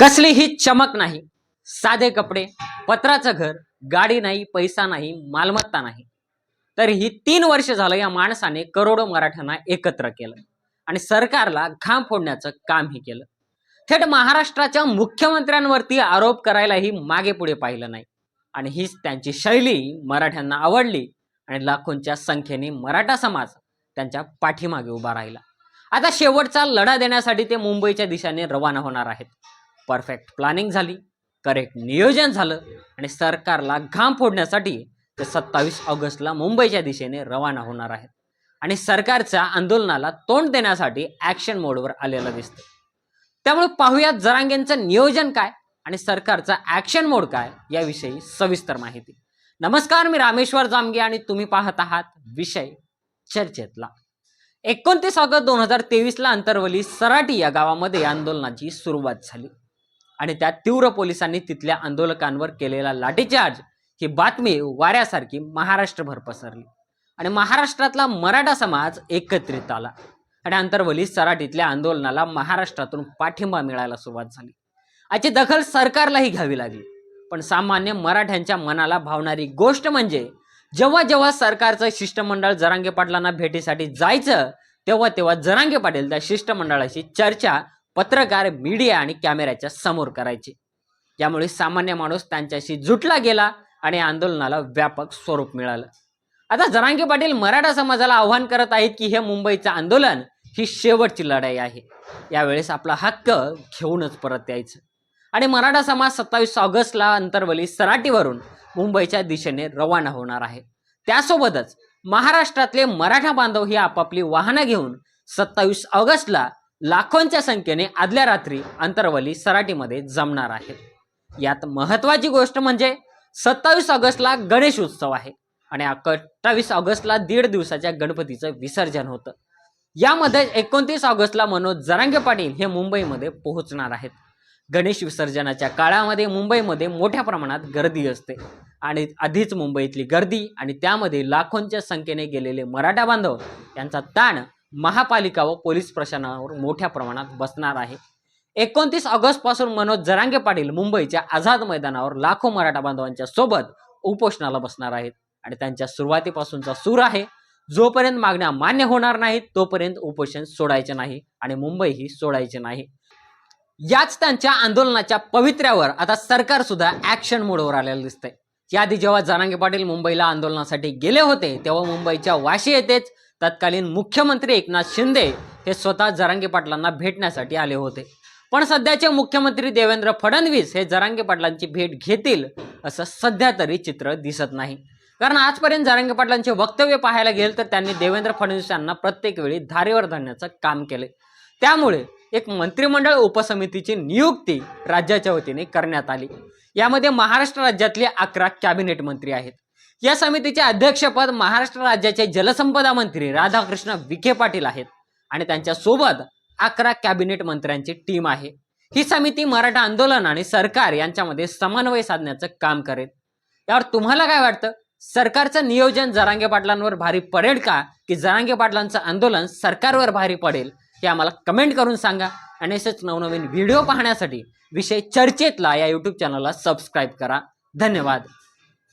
कसलीही चमक नाही. साधे कपडे पत्राचं घर गाडी नाही पैसा नाही मालमत्ता नाही. तर ही तीन वर्ष झालं या माणसाने करोडो मराठ्यांना एकत्र केलं आणि सरकारला घाम फोडण्याचं कामही केलं. थेट महाराष्ट्राच्या मुख्यमंत्र्यांवरती आरोप करायलाही मागे पुढे पाहिलं नाही. आणि हीच त्यांची शैली मराठ्यांना आवडली आणि लाखोंच्या संख्येने मराठा समाज त्यांच्या पाठीमागे उभा राहिला. आता शेवटचा लढा देण्यासाठी ते मुंबईच्या दिशेने रवाना होणार आहेत. परफेक्ट प्लॅनिंग झाली करेक्ट नियोजन झालं आणि सरकारला घाम फोडण्यासाठी ते सत्तावीस ऑगस्टला मुंबईच्या दिशेने रवाना होणार आहेत. आणि सरकारच्या आंदोलनाला तोंड देण्यासाठी ॲक्शन मोडवर आलेलं दिसतं त्यामुळे पाहूयात जरांगेंचं नियोजन काय आणि सरकारचा ॲक्शन मोड काय याविषयी सविस्तर माहिती. नमस्कार मी रामेश्वर जामगे आणि तुम्ही पाहत आहात विषय चर्चेतला. एकोणतीस ऑगस्ट दोन हजार तेवीसला अंतरवली सराटी या गावामध्ये आंदोलनाची सुरुवात झाली. आणि त्यात तीव्र पोलिसांनी तिथल्या आंदोलकांवर केलेला लाठीचार्ज ही बातमी वाऱ्यासारखी महाराष्ट्रभर पसरली. आणि महाराष्ट्रातला मराठा समाज एकत्रित आला. आणि अंतर्वली सराटीतल्या आंदोलनाला महाराष्ट्रातून पाठिंबा मिळायला सुरुवात झाली. याची दखल सरकारलाही घ्यावी लागली. पण सामान्य मराठ्यांच्या मनाला भावणारी गोष्ट म्हणजे जेव्हा जेव्हा सरकारचं शिष्टमंडळ जरांगे पाटलांना भेटीसाठी जायचं तेव्हा तेव्हा जरांगे पाटील त्या शिष्टमंडळाशी चर्चा पत्रकार मीडिया आणि कॅमेऱ्याच्या समोर करायचे. यामुळे सामान्य माणूस त्यांच्याशी जुटला गेला आणि आंदोलनाला व्यापक स्वरूप मिळालं. आता जरांगे पाटील मराठा समाजाला आव्हान करत आहेत की हे मुंबईचं आंदोलन ही शेवटची लढाई आहे. यावेळेस आपला हक्क घेऊनच परत यायचं. आणि मराठा समाज सत्तावीस ऑगस्टला अंतरवली सराटीवरून मुंबईच्या दिशेने रवाना होणार आहे. त्यासोबतच महाराष्ट्रातले मराठा बांधव ही आपापली वाहनं घेऊन सत्तावीस ऑगस्टला लाखोंच्या संख्येने आदल्या रात्री अंतरवली सराटीमध्ये जमणार आहेत यात महत्वाची गोष्ट म्हणजे सत्तावीस ऑगस्टला गणेश उत्सव आहे आणि अठ्ठावीस ऑगस्टला दीड दिवसाच्या गणपतीचं विसर्जन होतं. यामध्ये एकोणतीस ऑगस्टला मनोज जरांगे पाटील हे मुंबईमध्ये पोहोचणार आहेत. गणेश विसर्जनाच्या काळामध्ये मुंबईमध्ये मोठ्या प्रमाणात गर्दी असते आणि आधीच मुंबईतली गर्दी आणि त्यामध्ये लाखोंच्या संख्येने गेलेले मराठा बांधव यांचा ताण महापालिका व पोलीस प्रशासनावर मोठ्या प्रमाणात बसणार आहे. एकोणतीस ऑगस्टपासून मनोज जरांगे पाटील मुंबईच्या आझाद मैदानावर लाखो मराठा बांधवांच्या सोबत उपोषणाला बसणार आहेत आणि त्यांच्या सुरुवातीपासूनचा सूर आहे. जोपर्यंत मागण्या मान्य होणार नाहीत तोपर्यंत उपोषण सोडायचे नाही आणि मुंबई ही सोडायचे नाही. याच त्यांच्या आंदोलनाच्या पवित्र्यावर आता सरकार सुद्धा ऍक्शन मोडवर आलेलं दिसतंय. याआधी जेव्हा जरांगे पाटील मुंबईला आंदोलनासाठी गेले होते तेव्हा मुंबईच्या वाशी येथेच तत्कालीन मुख्यमंत्री एकनाथ शिंदे हे स्वतः जरांगे पाटलांना भेटण्यासाठी आले होते. पण सध्याचे मुख्यमंत्री देवेंद्र फडणवीस हे जरांगे पाटलांची भेट घेतील असं सध्या तरी चित्र दिसत नाही. कारण आजपर्यंत जरांगे पाटलांचे वक्तव्य पाहायला गेलं तर त्यांनी देवेंद्र फडणवीस यांना प्रत्येक वेळी धारेवर धरण्याचं काम केले त्यामुळे एक मंत्रिमंडळ उपसमितीची नियुक्ती राज्याच्या वतीने करण्यात आली. यामध्ये महाराष्ट्र राज्यातले अकरा कॅबिनेट मंत्री आहेत. या समितीचे अध्यक्षपद महाराष्ट्र राज्याचे जलसंपदा मंत्री राधाकृष्ण विखे पाटील आहेत. आणि त्यांच्यासोबत अकरा कॅबिनेट मंत्र्यांची टीम आहे. ही समिती मराठा आंदोलन आणि सरकार यांच्यामध्ये समन्वय साधण्याचं काम करेल. यावर तुम्हाला काय वाटतं? सरकारचं नियोजन जरांगे पाटलांवर भारी पडेल का? की जरांगे पाटलांचं आंदोलन सरकारवर भारी पडेल? हे आम्हाला कमेंट करून सांगा. आणि असेच नवनवीन व्हिडिओ पाहण्यासाठी विषय चर्चेतला या यूट्यूब चॅनलला सबस्क्राईब करा. धन्यवाद.